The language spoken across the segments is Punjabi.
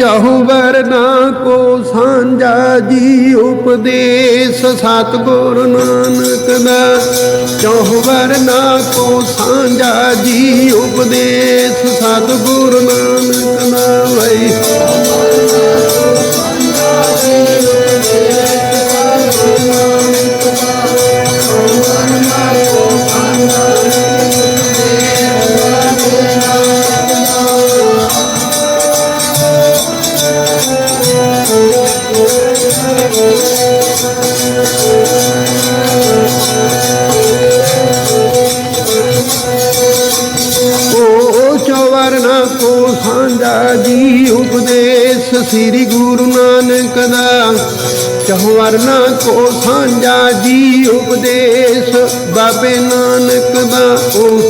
ਚਾਹੂ ਵਰਨਾ ਕੋ ਸਾਂਝਾ ਜੀ ਉਪਦੇਸ਼ ਸਤਿਗੁਰ ਨਾਨਕ ਦਾ। ਚਾਹੂ ਵਰਨਾ ਕੋ ਸਾਂਝਾ ਜੀ ਉਪਦੇਸ਼ ਸਤਿਗੁਰ ਨਾਨਕ ਸਾਂਝਾ ਜੀ ਉਪਦੇਸ਼ ਸ੍ਰੀ ਗੁਰੂ ਨਾਨਕ ਦਾ। ਚਵਰਨਾ ਕੋ ਸਾਂਝਾ ਜੀ ਉਪਦੇਸ਼ ਬਾਬੇ ਨਾਨਕ ਦਾ। ਓ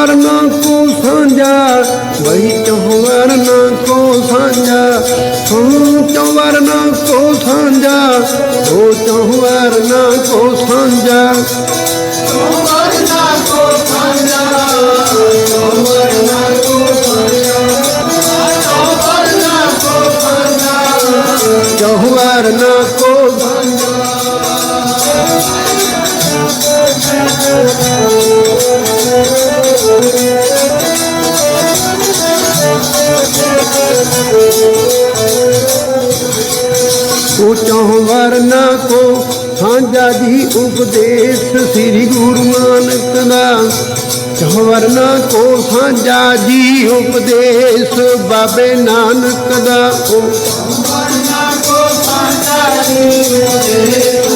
ਓ ਚਵਰਨਾ ਕੋ ਸਾਂਝਾ ਵਹੀ ਚਵਰਨਾ ਕੋ ਸਾਂਝਾ ਹਮ ਚਵਰਨਾ ਕੋ ਸਾਂਝਾ ਓ ਚਵਰਨਾ ਕੋ ਸਾਂਝਾ। ਚਵਰਨਾ ਕੋ ਉਚੋਂ ਵਰਨਾ ਕੋ ਸਾਂਝਾ ਜੀ ਉਪਦੇਸ਼ ਸ੍ਰੀ ਗੁਰੂ ਨਾਨਕ ਦਾ। ਵਰਨਾ ਕੋ ਸਾਂਝਾ ਜੀ ਉਪਦੇਸ਼ ਬਾਬੇ ਨਾਨਕ ਦਾ ਵਰਨਾ ਕੋ। ਸਾਂਝਾ ਜੀ ਉਪਦੇਸ਼